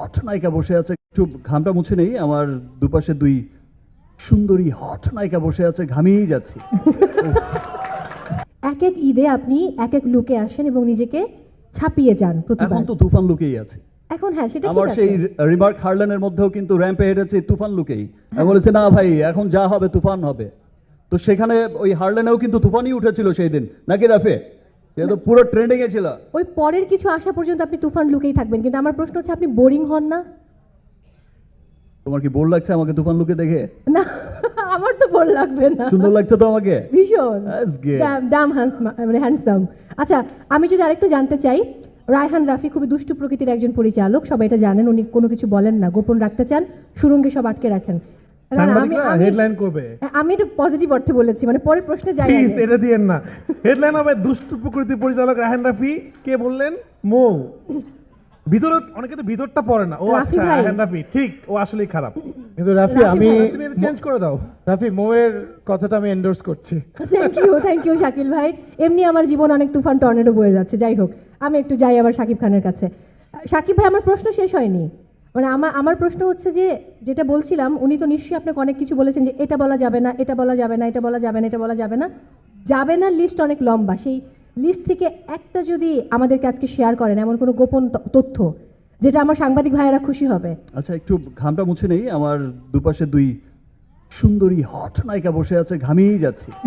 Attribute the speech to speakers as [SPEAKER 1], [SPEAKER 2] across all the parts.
[SPEAKER 1] Hot নায়িকা বসে আছে। একটু ঘামটা মুছে নেই আমার দুপাশে দুই সুন্দরী হট নায়িকা বসে আছে ঘামিয়েই যাচ্ছি।
[SPEAKER 2] এক এক ঈদে আপনি এক এক লুকে আসেন এবং নিজেকে ছাপিয়ে যান প্রতিবার।
[SPEAKER 1] এখন তো তুফান লুকেই আছে।
[SPEAKER 2] এখন হ্যাঁ সেটা ঠিক
[SPEAKER 1] আমার
[SPEAKER 2] আছে।
[SPEAKER 1] সেই রিমার্ক হার্লেনের মধ্যেও কিন্তু র্যাম্পে হেঁটেছে তুফান লুকেই আমি বলেছি না ভাই এখন যা হবে তুফান হবে। তো সেখানে ওই হার্লেনেও কিন্তু তুফানই উঠেছিল সেই দিন। নাকি রাফে? সে তো পুরো ট্রেন্ডিং এ ছিল।
[SPEAKER 2] ওই পরের কিছু আসা পর্যন্ত আপনি তুফান লুকেই থাকবেন কিন্তু আমার প্রশ্ন হচ্ছে আপনি বোরিং হন না?
[SPEAKER 1] তোমার কি বোর লাগছে আমাকে তুফান লুকে দেখে?
[SPEAKER 2] না আমার তো বোর লাগবে না।
[SPEAKER 1] সুন্দর লাগছে তো আমাকে?
[SPEAKER 2] ভীষণ।
[SPEAKER 1] Good.
[SPEAKER 2] মানে হ্যান্ডসাম আচ্ছা আমি যদি আরেকটু জানতে চাই রায়হান রাফি খুবই দুষ্টু প্রকৃতির একজন পরিচালক সবাই এটা জানেন উনি কোনো কিছু বলেন না গোপন রাখতে চান সুরঙ্গে সব আটকে রাখেন। আমি
[SPEAKER 3] হেডলাইন করবে।
[SPEAKER 2] আমি এটা পজিটিভ অর্থে বলেছি মানে পরের প্রশ্নে যাই
[SPEAKER 3] প্লিজ এটা দিয়েন না। হেডলাইন হবে দুষ্ট প্রকৃতি পরিচালক রাহান রাফি। কে বললেন? মৌ। ভিতর অনেকে তো ভিতরটা পড়ে না। ও আচ্ছা
[SPEAKER 2] ভাই।
[SPEAKER 3] রাফি। ঠিক ও আসলেই খারাপ।
[SPEAKER 4] কিন্তু রাফি
[SPEAKER 2] রাফি
[SPEAKER 4] আমি
[SPEAKER 3] চেঞ্জ করে দাও।
[SPEAKER 4] রাফি মৌয়ের কথাটা আমি এন্ডোর্স করছি।
[SPEAKER 2] Thank you thank you Shakil ভাই। এমনি আমার জীবন অনেক তুফান টর্নেডো বয়ে যাচ্ছে। যাই হোক আমি একটু যাই আবার শাকিব খানের কাছে। শাকিব ভাই আমার প্রশ্ন শেষ হয়নি। মানে আমার আমার প্রশ্ন হচ্ছে যে যেটা বলছিলাম উনি তো নিশ্চয়ই আপনাকে অনেক কিছু বলেছেন যে এটা বলা যাবে না এটা বলা যাবে না এটা বলা যাবে না এটা বলা যাবে না। যাবে না লিস্ট অনেক লম্বা। সেই লিস্ট থেকে একটা যদি আমাদেরকে আজকে শেয়ার করেন এমন কোনো গোপন তথ্য যেটা আমার সাংবাদিক ভাইয়েরা খুশি হবে।
[SPEAKER 1] আচ্ছা একটু ঘামটা মুছে নেই আমার দুপাশে দুই সুন্দরী হট নায়িকা বসে আছে ঘামিয়েই যাচ্ছি।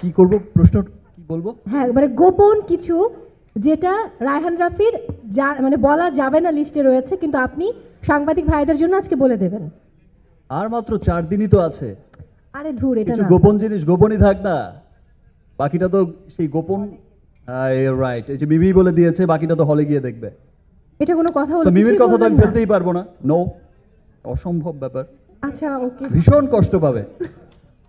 [SPEAKER 1] কি করব? প্রশ্ন কি বলব?
[SPEAKER 2] হ্যাঁ মানে গোপন কিছু যেটা রায়হান রাফির যা মানে বলা যাবে না লিস্টে রয়েছে কিন্তু আপনি সাংবাদিক ভাইদের জন্য আজকে বলে দেবেন।
[SPEAKER 1] আর মাত্র চার দিনই তো আছে।
[SPEAKER 2] আরে ধুর এটা
[SPEAKER 1] কিছু
[SPEAKER 2] না।
[SPEAKER 1] গোপন জিনিস গোপনই থাক না। বাকিটা তো সেই গোপন রাইট এই যে মিমি বলে দিয়েছে বাকিটা তো হলে গিয়ে দেখবে।
[SPEAKER 2] এটা কোনো কথা
[SPEAKER 1] তো
[SPEAKER 2] হলো
[SPEAKER 1] মিমির
[SPEAKER 2] কিছুই
[SPEAKER 1] কথা তো আমি
[SPEAKER 2] না?
[SPEAKER 1] ফেলতেই পারব না। নো অসম্ভব ব্যাপার।
[SPEAKER 2] আচ্ছা ওকে
[SPEAKER 1] ভীষণ কষ্ট পাবে।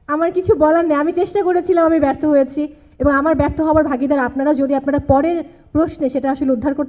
[SPEAKER 2] আমার কিছু বলার নেই আমি চেষ্টা করেছিলাম আমি ব্যর্থ হয়েছি। এবং আমার ব্যর্থ হওয়ার ভাগিদার আপনারা যদি আপনারা পরের প্রশ্নে সেটা আসলে উদ্ধার করতে